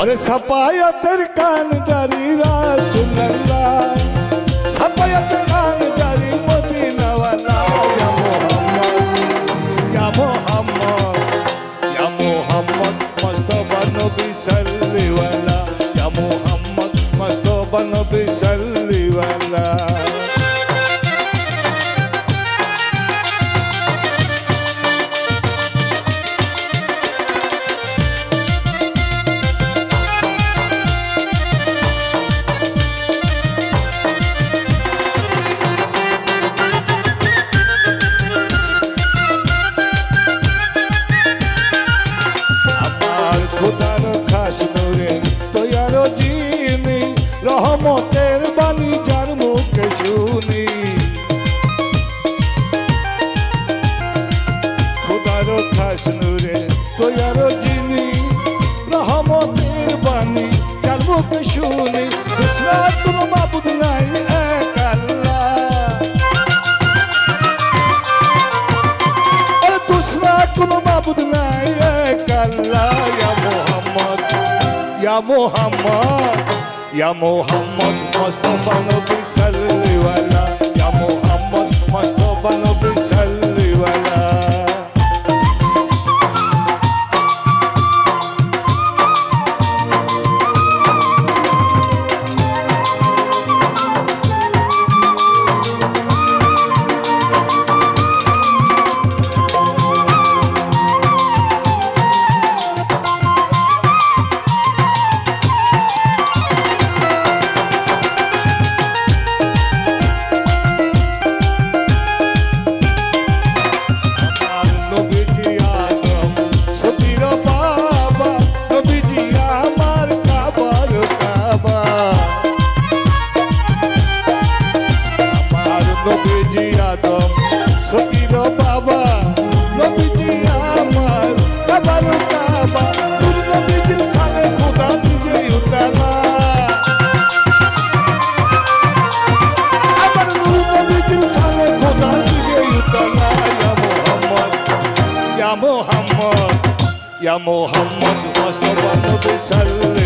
ওরে সাপায়াতের কান ডারি রাসুল্লাহ রহমতের বাণী যার মুখে শুনি। খোদার খাস নূরে তৈয়ারো জিনি রহমতের বাণী যার মুখে শুনি। দুসরা কোনো মাবুদ নাই এক আল্লাহ। দুসরা কোনো মাবুদ নাই এক আল্লাহ। ইয়া মোহাম্মদ ইয়া মোহাম্মদ। ইয়া মোহাম্মদ মুস্তাফা নবী ইয়া মোহাম্মদ মুস্তাফা নবী সাল্লিওয়ালা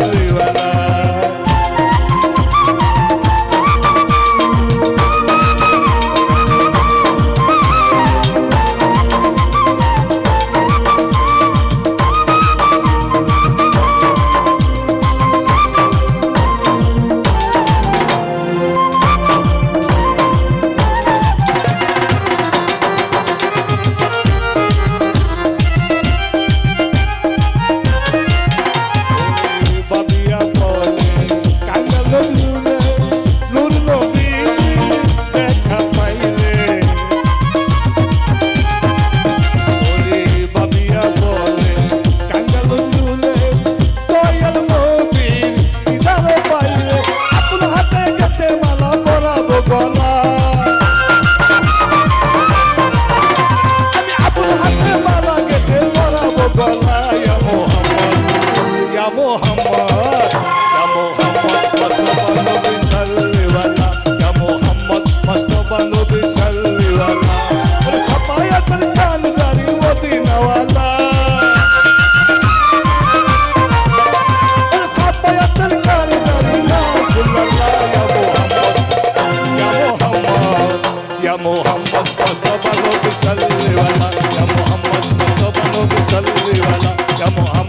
محمد مصطفى نبي صلي ولا يا محمد